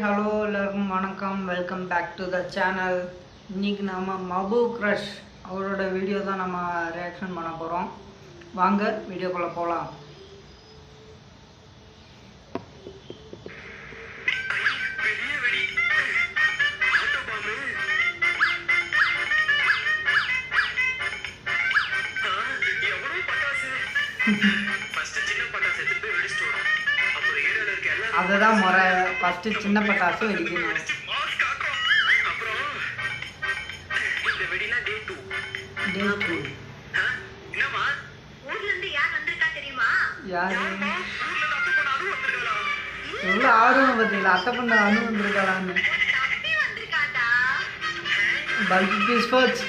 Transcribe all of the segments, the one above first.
Hello எல்லோருக்கும் வணக்கம். Welcome back to the channel இன்றைக்கி நம்ம மபு க்ரஷ் அவரோட வீடியோ தான் நம்ம ரியாக்ஷன் பண்ண போகிறோம் வாங்க வீடியோக்குள்ளே போகலாம் அதுதான் முறை. ஃபஸ்ட்டு சின்ன பட்டாசு வெடிக்கணும் எவ்வளோ ஆர்வம் பார்த்தீங்களா அத்தை பண்ண அணு வந்திருக்காளான்னு. பல்பி ஸ்போர்ட்ஸ்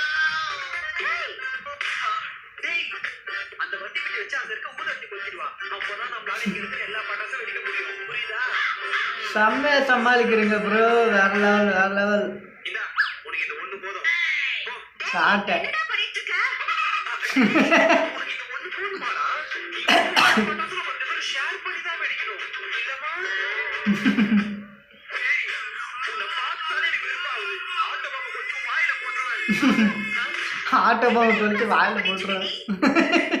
செம்மையா சமாளிக்கிறீங்க ப்ரோ வேற லெவல் வேற லெவல் சாட்டை. ஆட்டோ பாம்பு தொழிச்சு வாயில போட்டுருவேன்.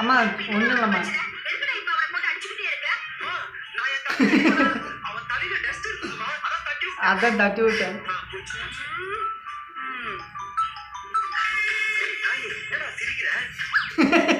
அம்மா ஒன்றும் இல்லைம்மா அதான் தட்டி விட்டேன் Ha ha ha.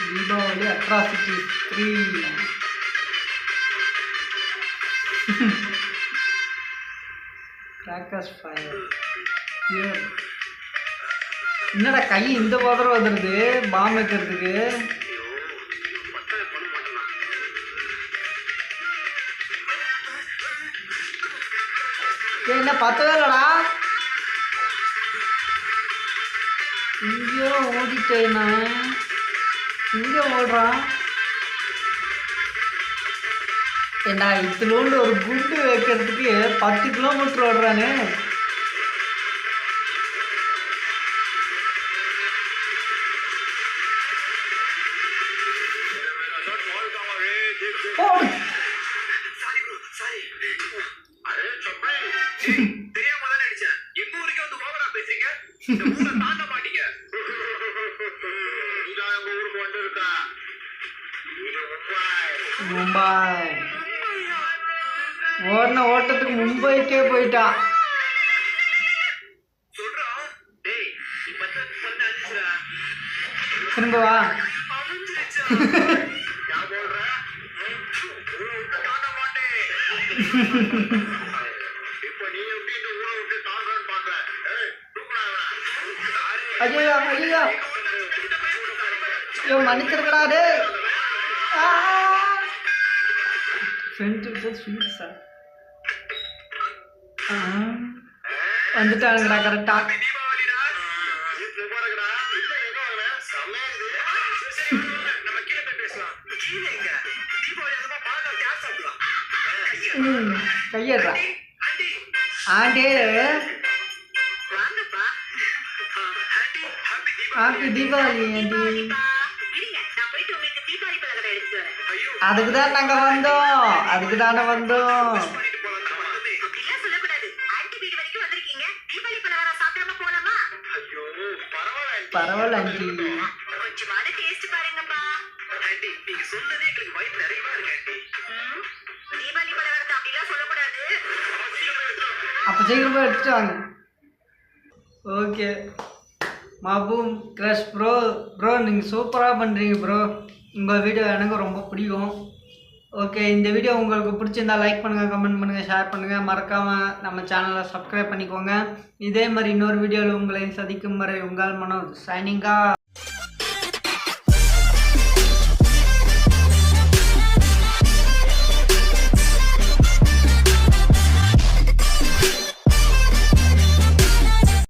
Deepavali atrocity three crackers fire என்னடா கை இந்த பதரம் வந்துடுது பாம் வைக்கிறதுக்கு. என்ன பத்தவே இல்லடா. இங்கேயோ ஓடிட்டேன் நான். இங்கே ஓடுறான் ஏண்டா இத்துலோண்டு ஒரு குண்டு வைக்கிறதுக்கு பத்து கிலோமீட்டர் ஓடுறானே Oh! மும்பாய் ஓடின ஓட்டத்துக்கு மும்பைக்கே போயிட்டா. திரும்ப வா. ஐயோ ஐயோ. மன்னிச்சிருக்கடா டே ஆ. ஃப்ரெண்டு ஸ்வீட் சார் வந்துட்டானுங்கடா கரெக்டா கையடுறா ஆண்டி, ஆண்டே தீபாவளி ஆண்டி அதுக்கு தான் நாங்கள் வந்தோம். அதுக்கு தானே வந்தோம் பரவாயில்ல. ஆண்டி. கொஞ்சமாவது டேஸ்ட் பாருங்கப்பா. ஆண்டி, நீங்க சொன்னதே எங்களுக்கு வயிறு நிறைவா இருக்கு ஆண்டி. ம், தீபாவளி பலகாரத்தை அப்படிலாம் சொல்லக்கூடாது. அப்போ சீக்கிரமாக எடுத்துட்டு வாங்க. ஓகே மாபூம் க்ரஷ் ப்ரோ ப்ரோ நீங்கள் சூப்பராக பண்ணுறீங்க ப்ரோ உங்கள் வீடியோ எனக்கு ரொம்ப பிடிக்கும். ஓகே இந்த வீடியோ உங்களுக்கு பிடிச்சிருந்தா லைக் பண்ணுங்கள் கமெண்ட் பண்ணுங்கள் ஷேர் பண்ணுங்கள் மறக்காமல் நம்ம சேனலை சப்ஸ்கிரைப் பண்ணிக்கோங்க. இதே மாதிரி இன்னொரு வீடியோவில் உங்களையும் சந்திக்கும் வரை உங்கள் மனம் சைனிங்காக